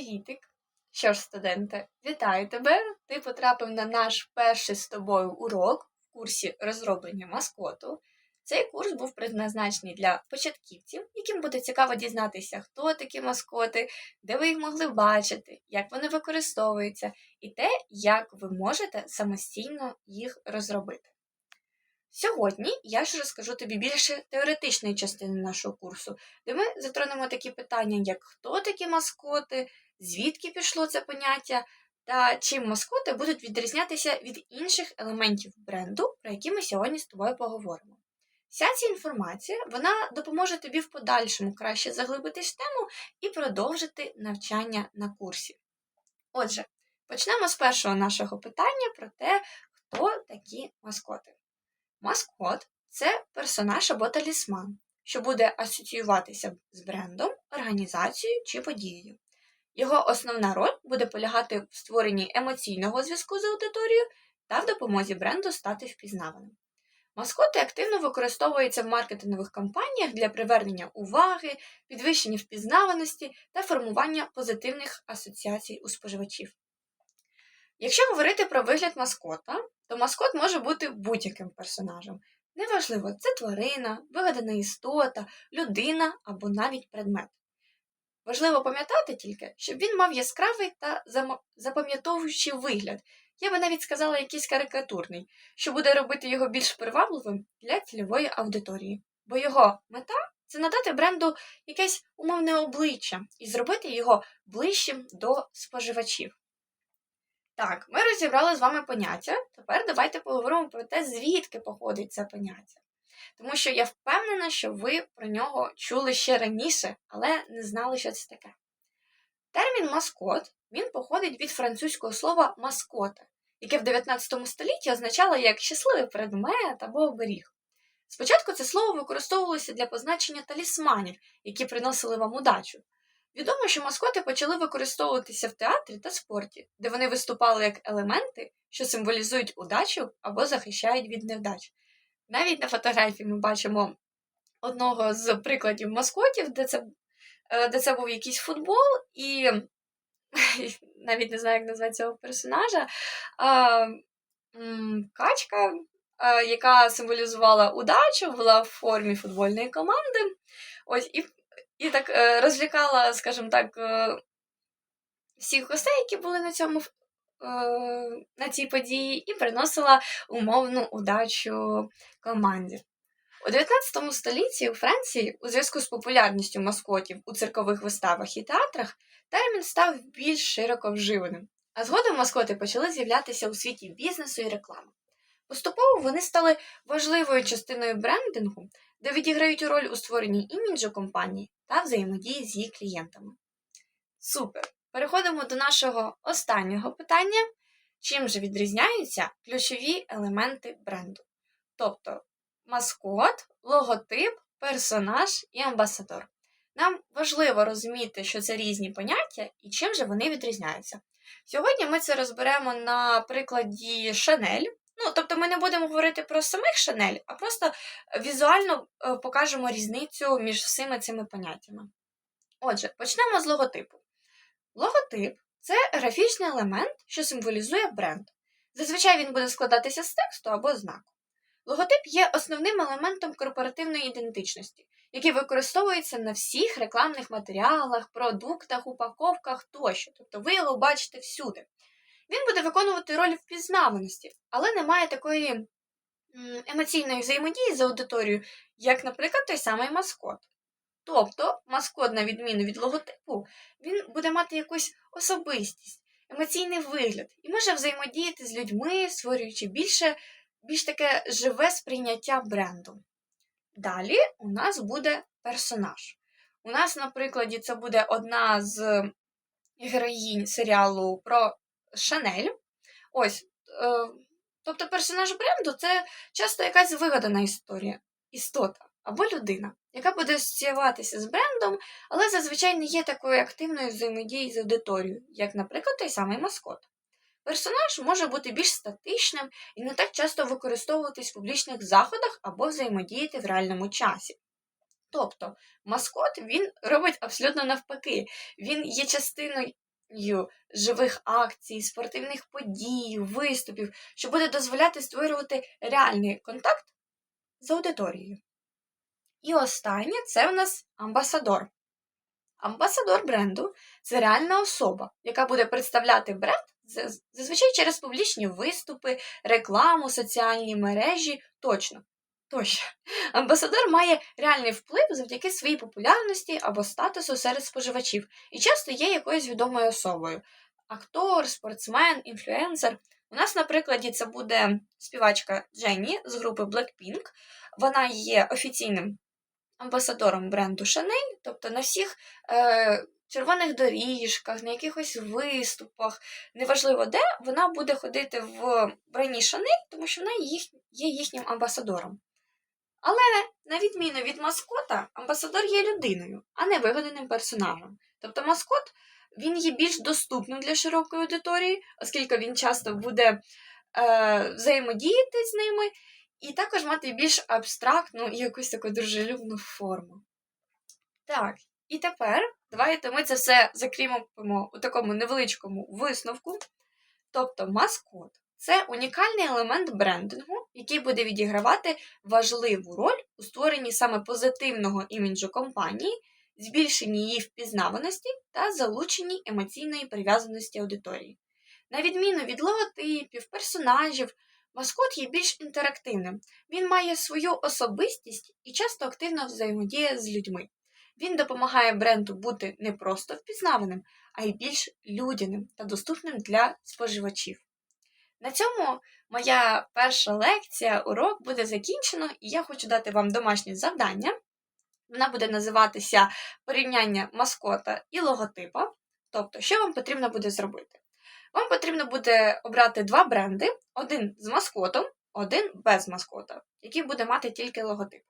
Привітик! Що ж, студенте, вітаю тебе! Ти потрапив на наш перший з тобою урок в курсі розроблення маскоту. Цей курс був предназначений для початківців, яким буде цікаво дізнатися, хто такі маскоти, де ви їх могли бачити, як вони використовуються, і те, як ви можете самостійно їх розробити. Сьогодні я ж розкажу тобі більше теоретичної частини нашого курсу, де ми затронемо такі питання, як хто такі маскоти, звідки пішло це поняття, та чим маскоти будуть відрізнятися від інших елементів бренду, про які ми сьогодні з тобою поговоримо. Вся ця інформація вона допоможе тобі в подальшому краще заглибитись в тему і продовжити навчання на курсі. Отже, почнемо з першого нашого питання про те, хто такі маскоти. Маскот це персонаж або талісман, що буде асоціюватися з брендом, організацією чи подією. Його основна роль буде полягати в створенні емоційного зв'язку з аудиторією та в допомозі бренду стати впізнаваним. Маскоти активно використовуються в маркетингових кампаніях для привернення уваги, підвищення впізнаваності та формування позитивних асоціацій у споживачів. Якщо говорити про вигляд маскота, то маскот може бути будь-яким персонажем. Неважливо, це тварина, вигадана істота, людина або навіть предмет. Важливо пам'ятати тільки, щоб він мав яскравий та запам'ятовуючий вигляд, я би навіть сказала якийсь карикатурний, що буде робити його більш привабливим для цільової аудиторії, бо його мета це надати бренду якесь умовне обличчя і зробити його ближчим до споживачів. Так, ми розібрали з вами поняття. Тепер давайте поговоримо про те, звідки походить це поняття. Тому що я впевнена, що ви про нього чули ще раніше, але не знали, що це таке. Термін маскот він походить від французького слова маскота, яке в 19 столітті означало як щасливий предмет або оберіг. Спочатку це слово використовувалося для позначення талісманів, які приносили вам удачу. Відомо, що маскоти почали використовуватися в театрі та спорті, де вони виступали як елементи, що символізують удачу або захищають від невдач. Навіть на фотографії ми бачимо одного з прикладів маскотів, де це е, де це був якийсь футбол, і навіть не знаю, як назвати цього персонажа. Качка, яка символізувала удачу, була в формі футбольної команди. Ось, І і так е, розвлікала, скажімо так, е, всіх гостей, які були на цьому е, на цій події, і приносила умовну удачу команді. У 19 столітті у Франції, у зв'язку з популярністю маскотів у циркових виставах і театрах, термін став більш широко вживаним, а згодом маскоти почали з'являтися у світі бізнесу і реклами. Поступово вони стали важливою частиною брендингу, де відіграють роль у створенні іміджу компанії та взаємодії з її клієнтами. Супер! Переходимо до нашого останнього питання: чим же відрізняються ключові елементи бренду? Тобто маскот, логотип, персонаж і амбасадор. Нам важливо розуміти, що це різні поняття і чим же вони відрізняються. Сьогодні ми це розберемо на прикладі Шанель. Ну, тобто ми не будемо говорити про самих Шанель, а просто візуально е, покажемо різницю між всіми цими поняттями. Отже, почнемо з логотипу. Логотип це графічний елемент, що символізує бренд. Зазвичай він буде складатися з тексту або знаку. Логотип є основним елементом корпоративної ідентичності, який використовується на всіх рекламних матеріалах, продуктах, упаковках тощо. Тобто ви його бачите всюди. Він буде виконувати роль впізнаваності, але не має такої емоційної взаємодії з аудиторією, як, наприклад, той самий маскот. Тобто, маскот, на відміну від логотипу, він буде мати якусь особистість, емоційний вигляд і може взаємодіяти з людьми, створюючи більше, більш таке живе сприйняття бренду. Далі у нас буде персонаж. У нас, на прикладі, це буде одна з героїнь серіалу про Шанель. Ось. Е, тобто персонаж бренду це часто якась вигадана історія, істота або людина, яка буде асоціюватися з брендом, але зазвичай не є такою активною взаємодією з аудиторією, як, наприклад, той самий маскот. Персонаж може бути більш статичним і не так часто використовуватись в публічних заходах або взаємодіяти в реальному часі. Тобто маскот він робить абсолютно навпаки, він є частиною живих акцій, спортивних подій, виступів, що буде дозволяти створювати реальний контакт з аудиторією. І останнє це в нас амбасадор. Амбасадор бренду це реальна особа, яка буде представляти бренд зазвичай через публічні виступи, рекламу, соціальні мережі, точно. Тощо. Амбасадор має реальний вплив завдяки своїй популярності або статусу серед споживачів і часто є якоюсь відомою особою. Актор, спортсмен, інфлюенсер. У нас, на прикладі, це буде співачка Дженні з групи Blackpink. Вона є офіційним амбасадором бренду Chanel, тобто на всіх е, червоних доріжках, на якихось виступах, неважливо де, вона буде ходити в броні Chanel, тому що вона їх, є їхнім амбасадором. Але на відміну від маскота, амбасадор є людиною, а не вигаданим персонажем. Тобто маскот він є більш доступним для широкої аудиторії, оскільки він часто буде е, взаємодіяти з ними, і також мати більш абстрактну і якусь таку дружелюбну форму. Так, і тепер давайте ми це все закріпимо у такому невеличкому висновку. Тобто маскот це унікальний елемент брендингу, який буде відігравати важливу роль у створенні саме позитивного іміджу компанії, збільшенні її впізнаваності та залученні емоційної прив'язаності аудиторії. На відміну від логотипів, персонажів, маскот є більш інтерактивним. Він має свою особистість і часто активно взаємодіє з людьми. Він допомагає бренду бути не просто впізнаваним, а й більш людяним та доступним для споживачів. На цьому моя перша лекція, урок буде закінчено, і я хочу дати вам домашнє завдання. Вона буде називатися порівняння маскота і логотипа. Тобто, що вам потрібно буде зробити? Вам потрібно буде обрати два бренди: один з маскотом, один без маскота, який буде мати тільки логотип.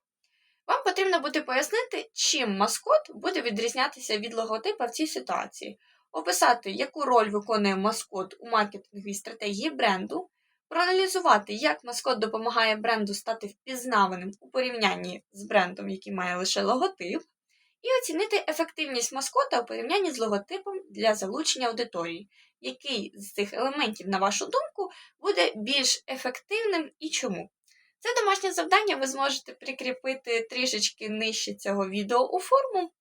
Вам потрібно буде пояснити, чим маскот буде відрізнятися від логотипа в цій ситуації, описати, яку роль виконує маскот у маркетинговій стратегії бренду, проаналізувати, як маскот допомагає бренду стати впізнаваним у порівнянні з брендом, який має лише логотип, і оцінити ефективність маскота у порівнянні з логотипом для залучення аудиторії, який з цих елементів, на вашу думку, буде більш ефективним і чому. Це домашнє завдання ви зможете прикріпити трішечки нижче цього відео у форму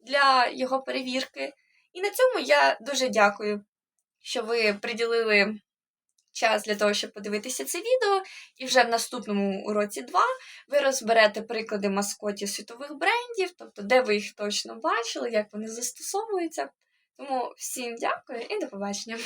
для його перевірки. І на цьому я дуже дякую, що ви приділили час для того, щоб подивитися це відео. І вже в наступному уроці 2 ви розберете приклади маскотів світових брендів, тобто де ви їх точно бачили, як вони застосовуються. Тому всім дякую і до побачення!